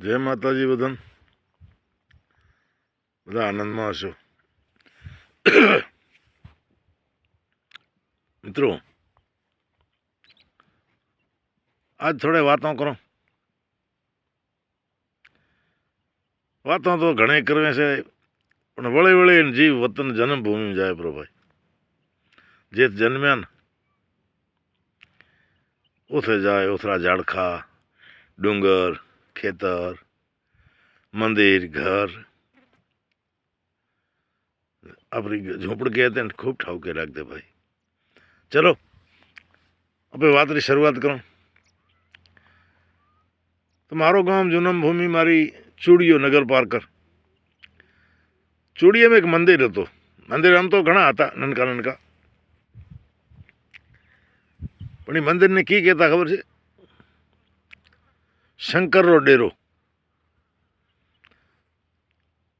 જય માતાજી બધાને. બધા આનંદમાં હશો. મિત્રો, આજ થોડે વાતો કરો. વાતો તો ઘણી કરવી છે, પણ વળી વળી જીવ, વતન જન્મભૂમિ જાય પ્રભાઈ જે જન્મ્યા ને ઉથે જાય, ઉથરા ઝાડખા, ડુંગર ખેતર, મંદિર, ઘર. આપણી ઝૂંપડ હતી ને ખૂબ ઠાવકે રાખતે ભાઈ. ચલો, આપણે વાતની શરૂઆત કરો. તો મારો ગામ જન્મભૂમિ મારી ચૂડીઓ નગર પારકર. ચૂડીએમાં એક મંદિર હતો. મંદિર આમ તો ઘણા હતા, નનકા નનકા. પણ એ મંદિરને કી કહેતા ખબર છે? શંકરનો ડેરો.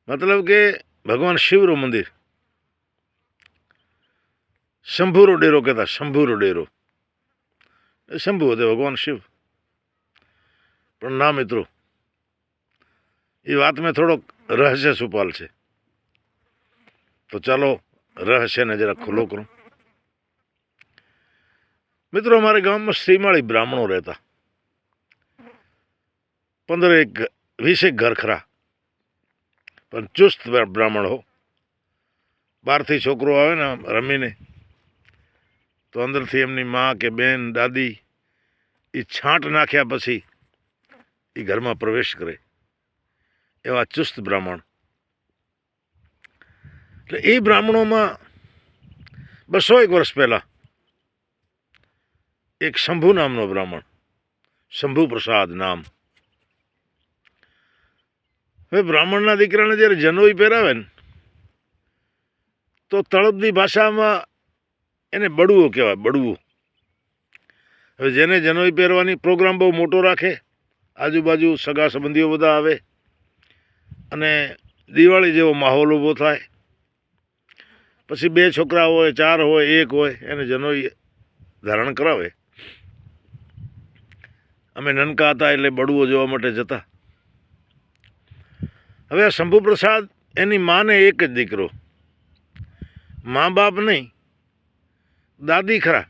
મતલબ કે ભગવાન શિવનું મંદિર. શંભુરો ડેરો કહેતા શંભુરો ડેરો. શંભુ હતો, ભગવાન શિવ. પણ ના મિત્રો, એ વાતમાં થોડોક રહસ્ય સુપાલ છે. તો ચાલો રહસ્યને જરા ખુલ્લો કરું. મિત્રો, અમારા ગામમાં શ્રીમાળી બ્રાહ્મણો રહેતા. પંદર એક વીસેક ઘર ખરા. પણ ચુસ્ત બ્રાહ્મણ હો. બહારથી છોકરો આવે ને રમીને, તો અંદરથી એમની મા કે બેન, દાદી એ છાંટ નાખ્યા પછી એ ઘરમાં પ્રવેશ કરે. એવા ચુસ્ત બ્રાહ્મણ. એટલે એ બ્રાહ્મણોમાં બસો એક વર્ષ પહેલાં એક શંભુ નામનો બ્રાહ્મણ શંભુ પ્રસાદ નામ. હવે બ્રાહ્મણના દીકરાને જ્યારે જનોઈ પહેરાવે ને તો તળપદી ભાષામાં એને બડવો કહેવાય બડવું હવે જેને જનોઈ પહેરવાની પ્રોગ્રામ બહુ મોટો રાખે, આજુબાજુ સગા સંબંધીઓ બધા આવે, અને દિવાળી જેવો માહોલ ઊભો થાય, પછી બે છોકરા હોય, ચાર હોય, એક હોય, એને જનોઈ ધારણ કરાવે. અમે નનકા હતા એટલે બડવો જોવા માટે જતા. હવે આ શંભુ પ્રસાદ એની માને એક જ દીકરો. મા બાપ નહીં, દાદી ખરા.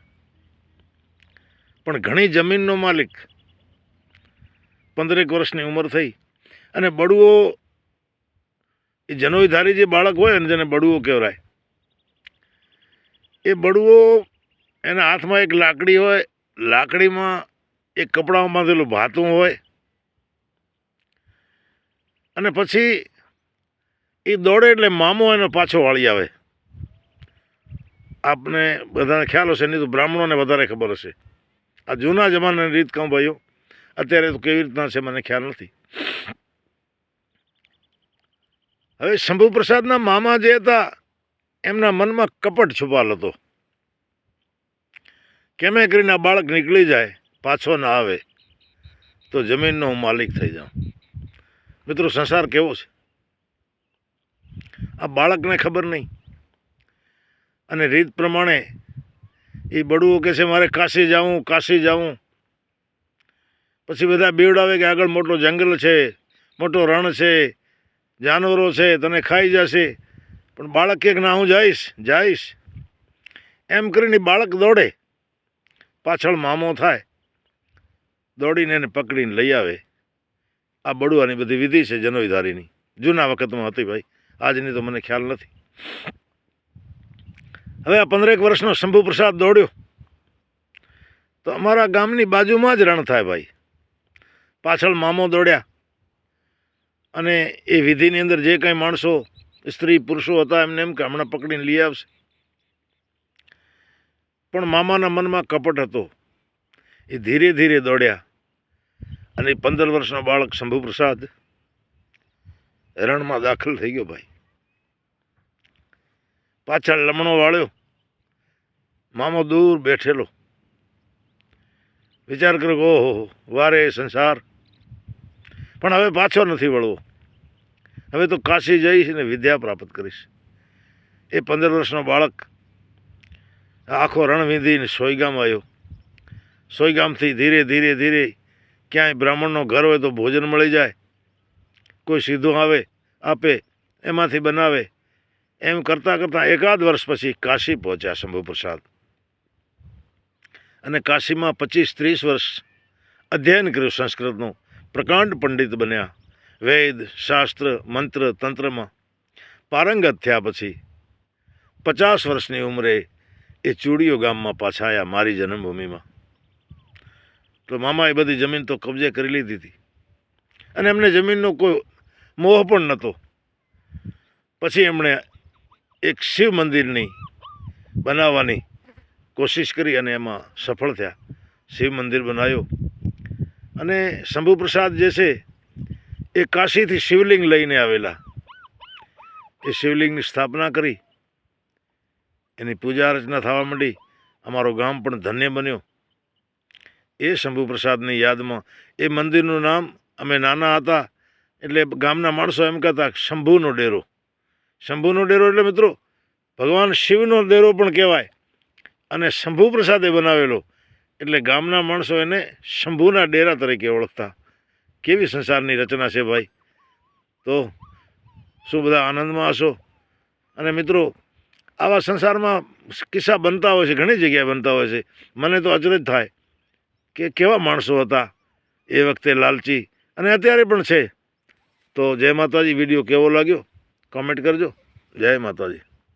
પણ ઘણી જમીનનો માલિક. પંદરેક વર્ષની ઉંમર થઈ અને બડુઓ, એ જનોઈધારી જે બાળક હોય ને જેને બડવો કહેવાય, એ બડુઓ એના હાથમાં એક લાકડી હોય, લાકડીમાં એક કપડામાં બાંધેલું ભાતું હોય અને પછી એ દોડે એટલે મામો એનો પાછો વાળી આવે. આપને બધાને ખ્યાલ હશે, નહીં તો બ્રાહ્મણોને વધારે ખબર હશે. આ જૂના જમાનાની રીત કહું ભાઈઓ, અત્યારે તો કેવી રીતના છે મને ખ્યાલ નથી. હવે શંભુ પ્રસાદના મામા જે હતા, એમના મનમાં કપટ છુપાલ હતો. કેમે કરીને આ બાળક નીકળી જાય, પાછો ના આવે, તો જમીનનો હું માલિક થઈ જાઉં. મિત્રો, સંસાર કેવો છે? આ બાળકને ખબર નહીં. અને રીત પ્રમાણે એ બડવું કહે છે, મારે કાશી જાઉં કાશી જાઉં. પછી બધા બીવડાવે કે, આગળ મોટો જંગલ છે, મોટો રણ છે, જાનવરો છે, તને ખાઈ જશે. પણ બાળક કે, ના, હું જઈશ જઈશ. એમ કરીને બાળક દોડે. પાછળ મામો થાય. દોડીને એને પકડીને લઈ આવે. આ બળવાની બધી વિધિ છે જનોઈધારીની જૂના વખતમાં હતી ભાઈ. આજની તો મને ખ્યાલ નથી. હવે આ પંદરેક વર્ષનો શંભુ પ્રસાદ દોડ્યો. તો અમારા ગામની બાજુમાં જ રણ થાય ભાઈ. પાછળ મામો દોડ્યા. અને એ વિધિની અંદર જે કંઈ માણસો, સ્ત્રી, પુરુષો હતા, એમને એમ કે હમણાં પકડીને લઈ આવશે. પણ મામાના મનમાં કપટ હતો. એ ધીરે ધીરે દોડ્યા. અને પંદર વર્ષનો બાળક શંભુ પ્રસાદ રણમાં દાખલ થઈ ગયો ભાઈ. પાછળ લમણો વાળ્યો. મામો દૂર બેઠેલો. વિચાર કરો ઓહો, વારે સંસાર. પણ હવે પાછો નથી વળવો. હવે તો કાશી જઈશ ને વિદ્યા પ્રાપ્ત કરીશ. એ પંદર વર્ષનો બાળક આખો રણ વીંધીને સોયગામ આવ્યો. સોયગામથી ધીરે ધીરે ધીરે ક્યાંય બ્રાહ્મણનો ઘર હોય તો ભોજન મળી જાય. કોઈ સીધું આવે, આપે, એમાંથી બનાવે. એમ કરતાં કરતાં એકાદ વર્ષ પછી કાશી પહોંચ્યા શંભુ પ્રસાદ અને કાશીમાં પચીસ ત્રીસ વર્ષ અધ્યયન કર્યું સંસ્કૃતનું. પ્રકાંડ પંડિત બન્યા. વેદ, શાસ્ત્ર, મંત્ર, તંત્રમાં. પારંગત થયા પછી પચાસ વર્ષની ઉંમરે એ ચૂડીઓ ગામમાં પાછા આવ્યા મારી જન્મભૂમિમાં. તો મામાએ બધી જમીન તો કબજે કરી લીધી હતી. અને એમને જમીનનો કોઈ મોહ પણ નહોતો. પછી એમણે એક શિવ મંદિરની બનાવવાની કોશિશ કરી અને એમાં સફળ થયા. શિવ મંદિર બનાવ્યું. અને શંભુ પ્રસાદ જે છે, એ કાશીથી શિવલિંગ લઈને આવેલા. એ શિવલિંગની સ્થાપના કરી. એની પૂજા અર્ચના થવા માંડી. અમારું ગામ પણ ધન્ય બન્યો. એ શંભુ પ્રસાદની યાદમાં. એ મંદિરનું નામ અમે નાના હતા, એટલે ગામના માણસો એમ કહેતા શંભુનો ડેરો. શંભુનો ડેરો એટલે મિત્રો ભગવાન શિવનો ડેરો પણ કહેવાય. અને શંભુ પ્રસાદે બનાવેલો. એટલે ગામના માણસો એને શંભુના ડેરા તરીકે ઓળખતા. કેવી સંસારની રચના છે ભાઈ? તો શું બધા આનંદમાં હશો? અને મિત્રો, આવા સંસારમાં કિસ્સા બનતા હોય છે, ઘણી જગ્યાએ બનતા હોય છે. મને તો અચરજ થાય. કે કેવા માણસો હતા એ વખતે લાલચી? અને અત્યારે પણ છે. તો જય માતાજી, વીડિયો કેવો લાગ્યો? કોમેન્ટ કરજો. જય માતાજી.